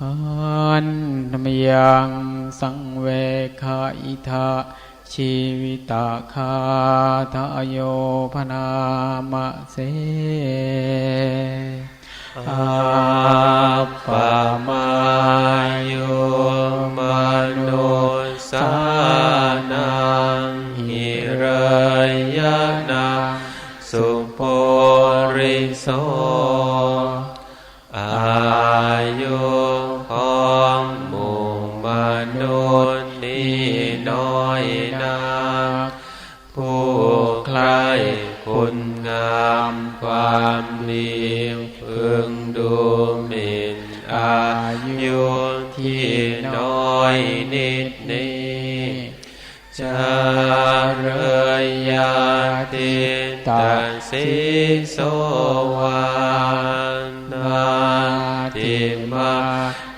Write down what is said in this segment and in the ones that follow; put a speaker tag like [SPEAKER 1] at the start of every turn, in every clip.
[SPEAKER 1] หันธรรมยังสังเวคาอิทาชีวิตาคาทาโยพนามะเส
[SPEAKER 2] อาปามายุมนุสานังหิรยนาสุโปริโสอายุ ใครคุณงามความดีพึงดูหมิ่นอายุที่น้อยนิดนี้จะเรยาติตาสิโสวานนาติมา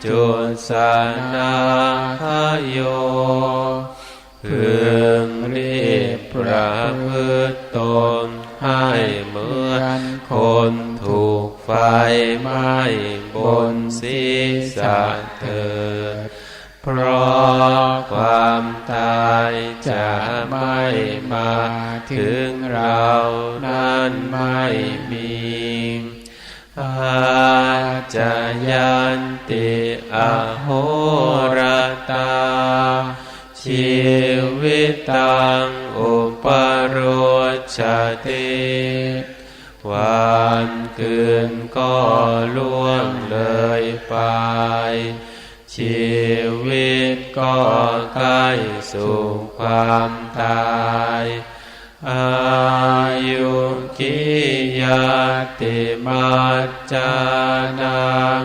[SPEAKER 2] จุสานาคโยพึง รีบประพฤติตนให้เหมือนคนถูกไฟไหม้บนศีรษะเถิดเพราะความตายจะไม่มาถึงเรานั้นไม่มีอาจยันติอโหรตาชีว ตตังอุปโรชติวันคืนก็ล่วงเลยไป ชีวิตก็ใกล้สู่ความตาย อายุกิยติมัจานัง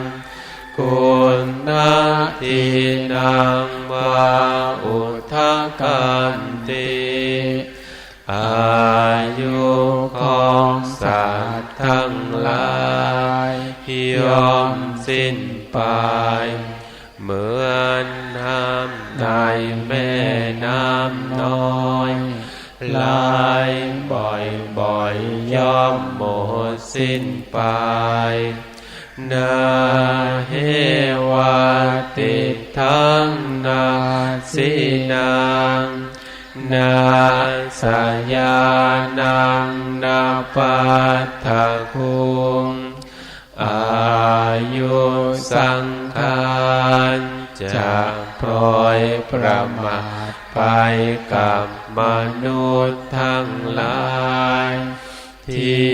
[SPEAKER 2] คุณนาทีนังวา กันติอายุของสัตว์ทั้งหลายยอมสิ้นไปเหมือนน้ำในแม่น้ำน้อยไหลบ่อยๆย่อมหมดสิ้นไป นาเหวาติทั้งนาสินางนาสยานังนาปัตถคุงอายุสังขารจะพลอยประมาทไปกับมนุษย์ทั้งหลาย ที่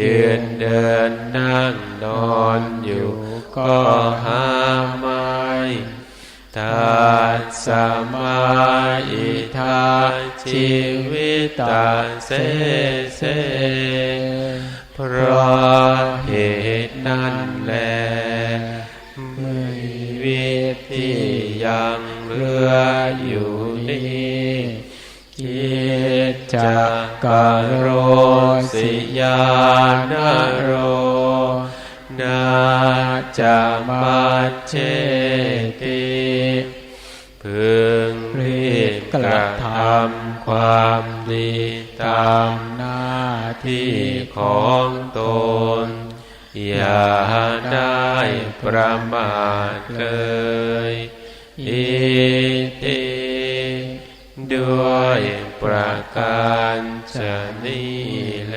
[SPEAKER 2] ยืนเดินนั่งนอนอยู่ก็หาไม่ตัดสมาอิทาชีวิตตาเสเสเพราะเหตุนั้นแลมีวิธียังเหลืออยู่นี้คิดจะกโร สิยานโรนาจะมาเชติพึงรีบกระทำความดีตามหน้าที่ของตน อย่าได้ประมาทเลยอิติด้วย ประการชนี้แล